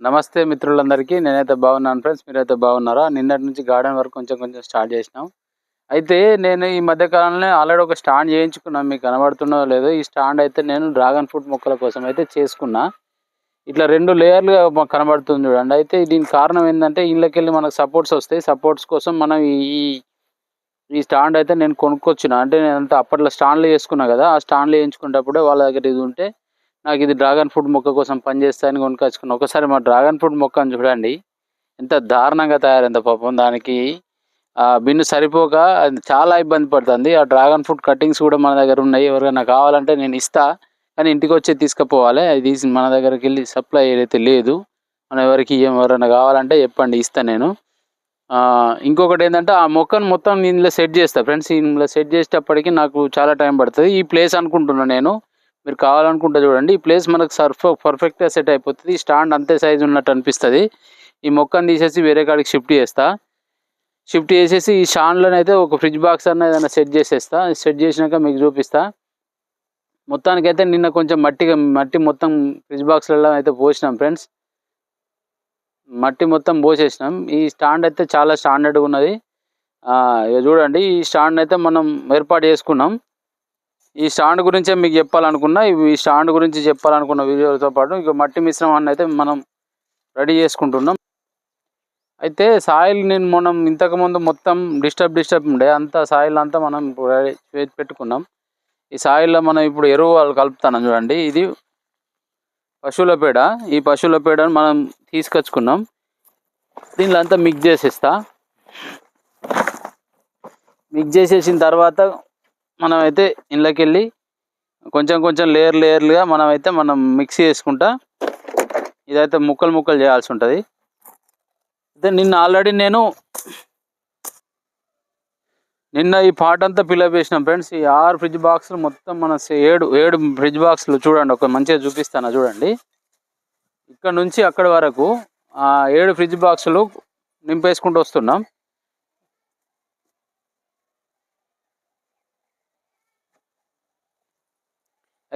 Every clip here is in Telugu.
నమస్తే మిత్రులందరికీ. నేనైతే బాగున్నాను ఫ్రెండ్స్. మీరైతే బాగున్నారా? నిన్నటి నుంచి గార్డెన్ వర్క్ కొంచెం కొంచెం స్టార్ట్ చేసినాం. అయితే నేను ఈ మధ్య కాలంలో ఆల్రెడీ ఒక స్టాండ్ చేయించుకున్నాను మీకు కనబడుతున్నదో లేదో ఈ స్టాండ్ అయితే నేను డ్రాగన్ ఫ్రూట్ మొక్కల కోసం అయితే చేసుకున్నా. ఇట్లా రెండు లేయర్లుగా కనబడుతుంది చూడండి. అయితే దీనికి కారణం ఏంటంటే ఇళ్ళకెళ్ళి మనకు సపోర్ట్స్ వస్తాయి. సపోర్ట్స్ కోసం మనం ఈ ఈ స్టాండ్ అయితే నేను కొనుక్కొచ్చిన. అంటే నేను అంత అప్పట్లో స్టాండ్లు చేసుకున్నా కదా. ఆ స్టాండ్లు వేయించుకునేటప్పుడే వాళ్ళ దగ్గర ఇది ఉంటే నాకు ఇది డ్రాగన్ ఫ్రూట్ మొక్క కోసం పనిచేస్తాయని కొనుక్కొచ్చుకున్నా ఒకసారి మా డ్రాగన్ ఫ్రూట్ మొక్కను చూడండి. ఎంత దారుణంగా తయారైంది పాపం. దానికి బిన్ను సరిపోక చాలా ఇబ్బంది పడుతుంది. ఆ డ్రాగన్ ఫ్రూట్ కటింగ్స్ కూడా మన దగ్గర ఉన్నాయి. ఎవరికైనా కావాలంటే నేను ఇస్తా. కానీ ఇంటికి వచ్చి తీసుకుపోవాలి. అది మన దగ్గరికి వెళ్ళి సప్లై అయితే లేదు మనం ఎవరికి ఎవరైనా కావాలంటే చెప్పండి ఇస్తాను నేను. ఇంకొకటి ఏంటంటే ఆ మొక్కను మొత్తం ఇందులో సెట్ చేస్తా. ఫ్రెండ్స్ ఇందులో సెట్ చేసేటప్పటికి నాకు చాలా టైం పడుతుంది. ఈ ప్లేస్ అనుకుంటున్నాను నేను. మీరు కావాలనుకుంటే చూడండి. ఈ ప్లేస్ మనకు సర్ఫ్ పర్ఫెక్ట్గా సెట్ అయిపోతుంది. స్టాండ్ అంతే సైజు ఉన్నట్టు అనిపిస్తుంది. ఈ మొక్కను తీసేసి వేరే కాడికి షిఫ్ట్ చేస్తా. షిఫ్ట్ చేసేసి ఈ స్టాండ్లోనే అయితే ఒక ఫ్రిడ్జ్ బాక్స్ అన్న ఏదైనా సెట్ చేసేస్తా. సెట్ చేసినాక మీకు చూపిస్తా. మొత్తానికైతే నిన్న కొంచెం మట్టిగా మట్టి మొత్తం ఫ్రిడ్జ్ బాక్స్లలో అయితే పోసినాం ఫ్రెండ్స్ మట్టి మొత్తం పోసేసినాం. ఈ స్టాండ్ అయితే చాలా స్టాండర్డ్గా ఉన్నది. ఇక చూడండి. ఈ స్టాండ్ అయితే మనం ఏర్పాటు చేసుకున్నాం. ఈ స్టాండ్ గురించే మీకు చెప్పాలనుకున్నా ఈ స్టాండ్ గురించి చెప్పాలనుకున్న వీడియోతో పాటు ఇక మట్టి మిశ్రమాన్ని అయితే మనం రెడీ చేసుకుంటున్నాం. అయితే సాయిల్ నేను మనం ఇంతకుముందు మొత్తం డిస్టర్బ్ డిస్టర్బ్ ఉండే అంత సాయిల్ అంతా మనం ఇప్పుడు రెడీ పెట్టుకున్నాం. ఈ సాయిల్లో మనం ఇప్పుడు ఎరువు వాళ్ళు కలుపుతాను చూడండి ఇది పశువుల పేడ. ఈ పశువుల పేడను మనం తీసుకొచ్చుకున్నాం. దీనిలో అంతా మిక్స్ చేసేస్తా. మిక్స్ చేసేసిన తర్వాత మనం అయితే ఇంట్లోకి వెళ్ళి కొంచెం కొంచెం లేయర్ లేయర్లుగా మనం అయితే మనం మిక్స్ చేసుకుంటా ఇదైతే ముక్కలు ముక్కలు చేయాల్సి ఉంటుంది. అయితే నిన్న ఆల్రెడీ నేను నిన్న ఈ పాట అంతా ఫిల్అప్ చేసినాం ఫ్రెండ్స్. ఈ ఆరు ఫ్రిడ్జ్ బాక్సులు మొత్తం మన ఏడు ఏడు ఫ్రిడ్జ్ బాక్సులు చూడండి ఒక మంచిగా చూపిస్తాను చూడండి. ఇక్కడ నుంచి అక్కడి వరకు ఆ ఏడు ఫ్రిడ్జ్ బాక్సులు నింపేసుకుంటూ వస్తున్నాం.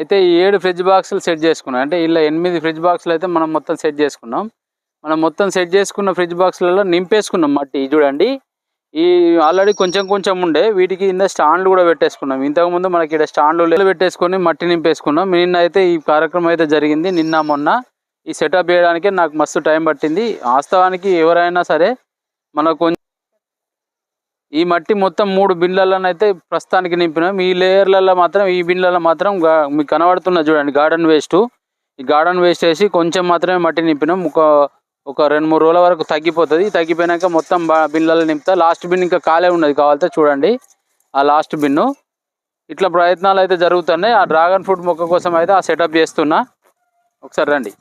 అయితే ఈ ఏడు ఫ్రిడ్జ్ బాక్సులు సెట్ చేసుకున్నాం. అంటే ఇలా ఎనిమిది ఫ్రిడ్జ్ బాక్సులు అయితే మనం మొత్తం సెట్ చేసుకున్నాం. మనం మొత్తం సెట్ చేసుకున్న ఫ్రిడ్జ్ బాక్సులలో నింపేసుకున్నాం మట్టి. చూడండి. ఈ ఆల్రెడీ కొంచెం కొంచెం ఉండే. వీటికి కింద స్టాండ్లు కూడా పెట్టేసుకున్నాం. ఇంతకుముందు మనకి ఇక్కడ స్టాండ్లు పెట్టేసుకొని మట్టి నింపేసుకున్నాం. నిన్న అయితే ఈ కార్యక్రమం అయితే జరిగింది. నిన్న మొన్న ఈ సెటప్ చేయడానికే నాకు మస్తు టైం పట్టింది. వాస్తవానికి ఎవరైనా సరే మనకు కొంచెం ఈ మట్టి మొత్తం మూడు బిన్లలో అయితే ప్రస్తుతానికి నింపినాం. ఈ లేయర్లలో మాత్రం ఈ బిన్లలో మాత్రం మీకు కనబడుతున్న చూడండి గార్డెన్ వేస్ట్. ఈ గార్డెన్ వేస్ట్ వేసి కొంచెం మాత్రమే మట్టి నింపినాం. ఒక ఒక రెండు మూడు రోజుల వరకు తగ్గిపోతుంది. తగ్గిపోయినాక మొత్తం బా- బిన్లలో నింపుతా. లాస్ట్ బిన్ ఇంకా ఖాళీ ఉన్నది కావాలంటే చూడండి. ఆ లాస్ట్ బిన్ను. ఇట్లా ప్రయత్నాలు అయితే జరుగుతున్నాయి. ఆ డ్రాగన్ ఫ్రూట్ మొక్క కోసం అయితే ఆ సెటప్ చేస్తున్నా. ఒకసారి రండి.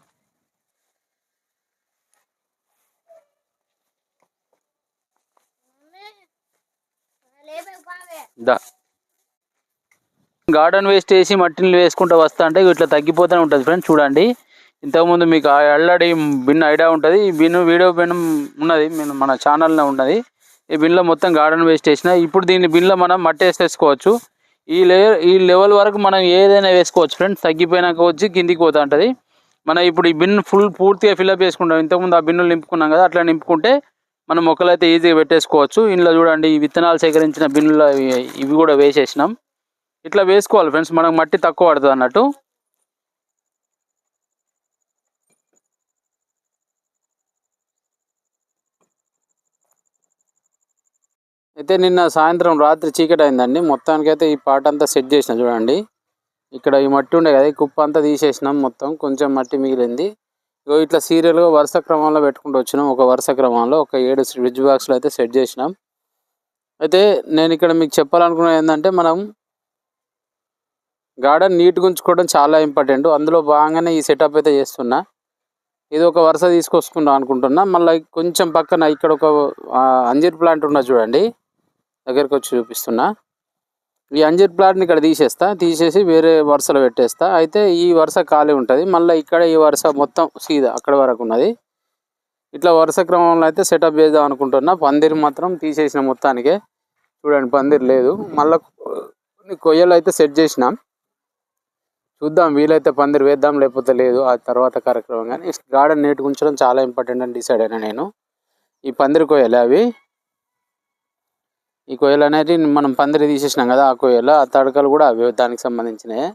దా. గార్డెన్ వేస్ట్ వేసి మట్టిని వేసుకుంటూ వస్తా అంటే ఇట్లా తగ్గిపోతూనే ఉంటుంది ఫ్రెండ్స్ చూడండి. ఇంతకుముందు మీకు ఆల్రెడీ బిన్ ఐడియా ఉంటుంది. ఈ బిన్ వీడియో బిన్ ఉన్నది మన- మన ఛానల్లో ఉన్నది. ఈ బిన్లో మొత్తం గార్డెన్ వేస్ట్ వేసిన ఇప్పుడు దీన్ని బిన్లో మనం మట్టి వేసేసుకోవచ్చు. ఈ లేయర్ ఈ లెవెల్ వరకు మనం ఏదైనా వేసుకోవచ్చు ఫ్రెండ్స్. తగ్గిపోయినాక వచ్చి కిందికి పోతా ఉంటుంది. మనం ఇప్పుడు ఈ బిన్ ఫుల్ పూర్తిగా ఫిల్అప్ చేసుకుంటాం. ఇంతకుముందు ఆ బిన్నులు నింపుకున్నాం కదా అట్లా నింపుకుంటే మనం మొక్కలు అయితే ఈజీగా పెట్టేసుకోవచ్చు. ఇందులో చూడండి ఈ విత్తనాలు సేకరించిన బిన్నులు ఇవి- కూడా వేసేసినాం. ఇట్లా వేసుకోవాలి ఫ్రెండ్స్ మనకు మట్టి తక్కువ పడుతుంది అన్నట్టు. అయితే నిన్న సాయంత్రం రాత్రి చీకటి అయిందండి మొత్తానికి అయితే ఈ పాట అంతా సెట్ చేసిన చూడండి. ఇక్కడ ఈ మట్టి ఉండే కదా ఈ కుప్ప అంతా తీసేసినాం మొత్తం. కొంచెం మట్టి మిగిలింది. ఇట్లా సీరియల్గా వరుస క్రమంలో పెట్టుకుంటూ వచ్చినాం. ఒక వరుస క్రమంలో ఒక ఏడు ఫ్రిడ్జ్ బాక్స్లో అయితే సెట్ చేసినాం. అయితే నేను ఇక్కడ మీకు చెప్పాలనుకున్నది ఏంటంటే మనం గార్డెన్ నీట్గా ఉంచుకోవడం చాలా ఇంపార్టెంట్. అందులో భాగంగానే ఈ సెటప్ అయితే చేస్తున్నా. ఇది ఒక వరుస తీసుకొచ్చుకుందాం అనుకుంటున్నా. మళ్ళీ కొంచెం పక్కన ఇక్కడ ఒక అంజీర్ ప్లాంట్ ఉన్నది చూడండి. దగ్గరకు వచ్చి చూపిస్తున్నా. ఈ అంజీర్ ప్లాట్ని ఇక్కడ తీసేస్తా తీసేసి వేరే వరుసలో పెట్టేస్తా. అయితే ఈ వరుస ఖాళీ ఉంటుంది. మళ్ళీ ఇక్కడ ఈ వరుస మొత్తం సీదా అక్కడ వరకు ఉన్నది. ఇట్లా వరుస క్రమంలో అయితే సెటప్ చేద్దాం అనుకుంటున్నా. పందిరి మాత్రం తీసేసిన మొత్తానికే. చూడండి పందిరి లేదు. మళ్ళీ కొయ్యలు అయితే సెట్ చేసినాం. చూద్దాం వీలైతే పందిరి వేద్దాం లేకపోతే లేదు. ఆ తర్వాత కార్యక్రమం. కానీ గార్డెన్ నీట్గా ఉంచడం చాలా ఇంపార్టెంట్ అని డిసైడ్ అయినా నేను. ఈ పందిరి కొయ్యలు అవి. ఈ కొయ్యలు అనేది మనం పందిరి తీసేసినాం కదా ఆ కొయ్యలు ఆ తడకలు కూడా అవి దానికి సంబంధించినవి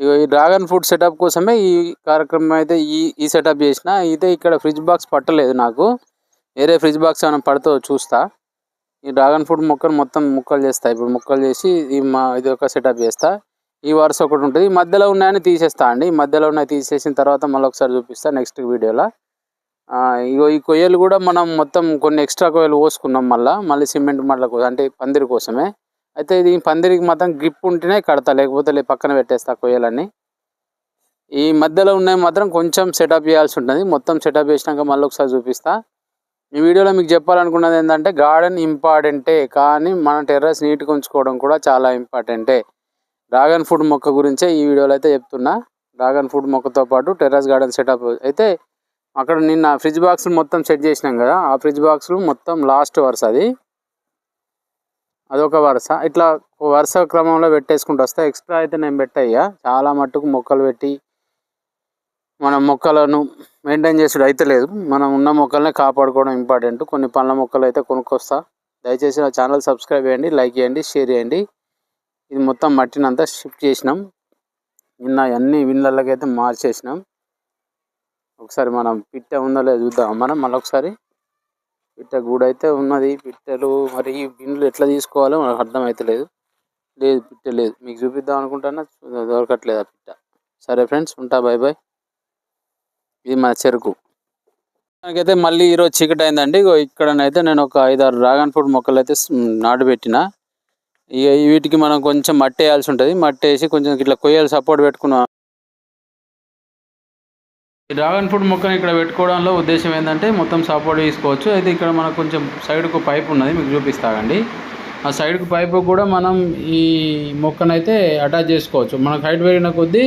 ఇగో ఈ డ్రాగన్ ఫ్రూట్ సెటప్ కోసమే ఈ కార్యక్రమం అయితే ఈ ఈ సెటప్ చేసిన. అయితే ఇక్కడ ఫ్రిడ్జ్ బాక్స్ పట్టలేదు నాకు. వేరే ఫ్రిడ్జ్ బాక్స్ ఏమైనా పడుతో చూస్తా. ఈ డ్రాగన్ ఫ్రూట్ మొక్కలు మొత్తం ముక్కలు చేస్తా. ఇప్పుడు ముక్కలు చేసి ఈ మా ఇది ఒక సెటప్ చేస్తా. ఈ వరుస ఒకటి ఉంటుంది. ఈ మధ్యలో ఉన్నాయని తీసేస్తా అండి. ఈ మధ్యలో ఉన్నాయి తీసేసిన తర్వాత మళ్ళీ ఒకసారి చూపిస్తా నెక్స్ట్ వీడియోలో. ఇగో ఈ కొయ్యలు కూడా మనం మొత్తం కొన్ని ఎక్స్ట్రా కొయ్యలు పోసుకున్నాం మళ్ళీ మళ్ళీ సిమెంట్ మళ్ళీ అంటే పందిరి కోసమే. అయితే ఇది పందిరికి మాత్రం గ్రిప్ ఉంటేనే కడతా లేకపోతే లే పక్కన పెట్టేస్తా కొయ్యలన్నీ. ఈ మధ్యలో ఉన్నాయి మాత్రం కొంచెం సెటప్ చేయాల్సి ఉంటుంది. మొత్తం సెటప్ చేసినాక మళ్ళీ ఒకసారి చూపిస్తా. ఈ వీడియోలో మీకు చెప్పాలనుకున్నది ఏంటంటే గార్డెన్ ఇంపార్టెంటే కానీ మన టెర్రస్ నీట్గా ఉంచుకోవడం కూడా చాలా ఇంపార్టెంటే డ్రాగన్ ఫ్రూట్ మొక్క గురించే ఈ వీడియోలో అయితే చెప్తున్నా. డ్రాగన్ ఫ్రూట్ మొక్కతో పాటు టెర్రస్ గార్డెన్ సెటప్ అయితే అక్కడ నిన్న ఫ్రిడ్జ్ బాక్స్ మొత్తం సెట్ చేసినాం కదా ఆ ఫ్రిడ్జ్ బాక్సులు మొత్తం లాస్ట్ వరుస అది. అదొక వరుస. ఇట్లా వరుస క్రమంలో పెట్టేసుకుంటూ వస్తా. ఎక్స్ట్రా అయితే నేను పెట్టయ్యా చాలా మట్టుకు మొక్కలు పెట్టి మన మొక్కలను మెయింటైన్ చేసుడు అయితే లేదు. మనం ఉన్న మొక్కలనే కాపాడుకోవడం ఇంపార్టెంట్. కొన్ని పండ్ల మొక్కలు అయితే కొనుక్కొస్తా. దయచేసి నా ఛానల్ సబ్స్క్రైబ్ చేయండి లైక్ చేయండి షేర్ చేయండి. ఇది మొత్తం మట్టినంతా షిఫ్ట్ చేసినాం. నిన్న అన్ని విన్లకైతే అయితే మార్చేసినాం. ఒకసారి మనం పిట్ట ఉందో లేదో చూద్దాం. మనం మళ్ళీ ఒకసారి పిట్ట గూడు అయితే ఉన్నది పిట్టలు మరి ఈ బిన్లు ఎట్లా తీసుకోవాలో మనకు అర్థమవుతలేదు లేదు పిట్ట లేదు. మీకు చూపిద్దాం అనుకుంటున్నా దొరకట్లేదు ఆ పిట్ట? సరే ఫ్రెండ్స్ ఉంటా బాయ్ బాయ్ ఇది మా చెరుకు. నాకైతే మళ్ళీ ఈరోజు చీకటి అయిందండి ఇక్కడనైతే నేను ఒక ఐదారు డ్రాగన్ ఫ్రూట్ మొక్కలు అయితే నాటు పెట్టిన ఇక వీటికి మనం కొంచెం మట్టి వేయాల్సి ఉంటుంది. మట్టి వేసి కొంచెం ఇట్లా కొయ్యాలి సపోర్ట్ పెట్టుకున్నాం. ఈ డ్రాగన్ ఫ్రూట్ మొక్కని ఇక్కడ పెట్టుకోవడంలో ఉద్దేశం ఏంటంటే మొత్తం సపోర్ట్ తీసుకోవచ్చు. అయితే ఇక్కడ మనకు కొంచెం సైడ్కు పైప్ ఉన్నది మీకు చూపిస్తాగండి ఆ సైడ్కు పైపు కూడా మనం ఈ మొక్కనైతే అటాచ్ చేసుకోవచ్చు. మనకు హైట్ పెరిగిన కొద్దీ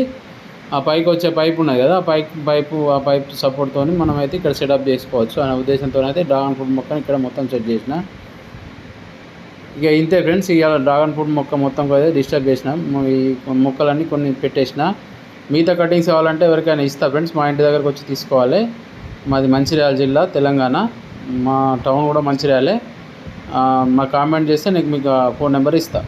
ఆ పైకి వచ్చే పైపు ఉన్నది కదా ఆ పైప్ పైపు ఆ పైప్ సపోర్ట్తో మనం అయితే ఇక్కడ సెటప్ చేసుకోవచ్చు. అనే ఉద్దేశంతో అయితే డ్రాగన్ ఫ్రూట్ మొక్కని ఇక్కడ మొత్తం సెట్ చేసిన. ఇక ఇంతే ఫ్రెండ్స్ ఇక డ్రాగన్ ఫ్రూట్ మొక్క మొత్తం కూడా డిస్టర్బ్ చేసిన. ఈ మొక్కలన్నీ కొన్ని పెట్టేసిన. మిగతా కటింగ్స్ కావాలంటే ఎవరికైనా ఇస్తా ఫ్రెండ్స్ మా ఇంటి దగ్గరకు వచ్చి తీసుకోవాలి. మాది మంచిర్యాల జిల్లా తెలంగాణ. మా టౌన్ కూడా మంచిర్యాలే. మా కామెంట్ చేస్తే నీకు మీకు ఫోన్ నెంబర్ ఇస్తాను